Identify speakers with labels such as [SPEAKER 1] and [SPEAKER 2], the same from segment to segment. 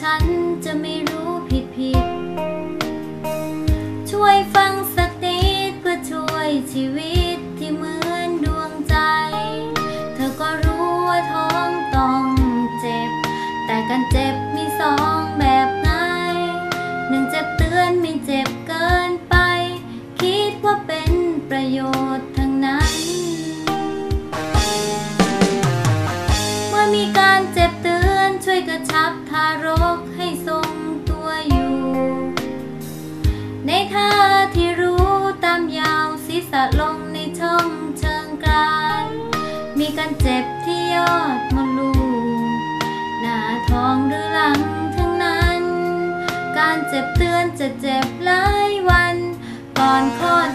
[SPEAKER 1] ฉันจะไม่รู้ผิดผิด ช่วยฟังสักนิดเพื่อช่วยชีวิต ลงในช่องเชิงกราน มีการเจ็บที่ยอดมดลูก หน้าท้องหรือหลังทั้งนั้น การเจ็บเตือนจะเจ็บหลายวัน ก่อนคลอด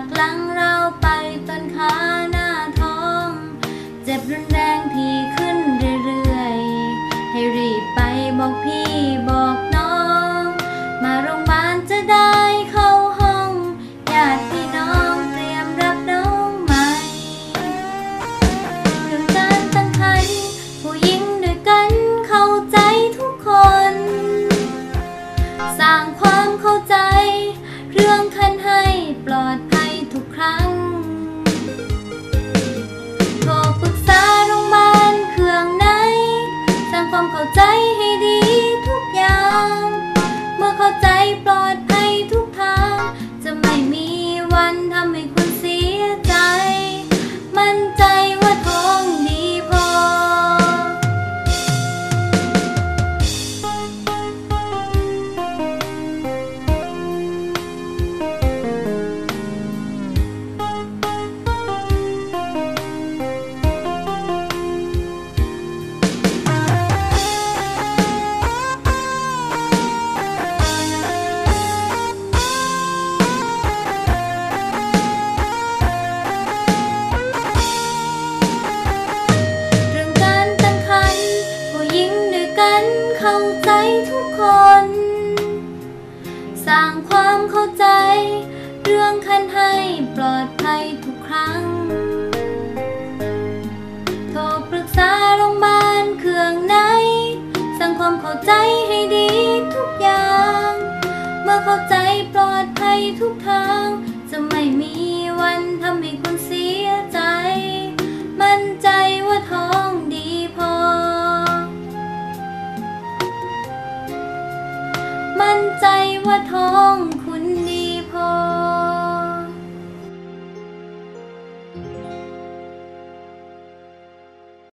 [SPEAKER 1] ากหลังเราไปต้นขาหน้าท้อง เจ็บรุนแรงที่ขึ้นเรื่อยๆ ให้รีบไปบอกพี่บอกน้อง มาโรงพยาบาลจะได้เข้าห้องญาติพี่น้องเตรียมรับน้องใหม่เรื่องการตั้งครรภ์ผู้หญิงด้วยกันเข้าใจทุกคน สร้างความเข้าใจ เรื่องคันให้ปลอด tháng เข้าใจ เรื่องคันให้ปลอดภัยทุกครั้ง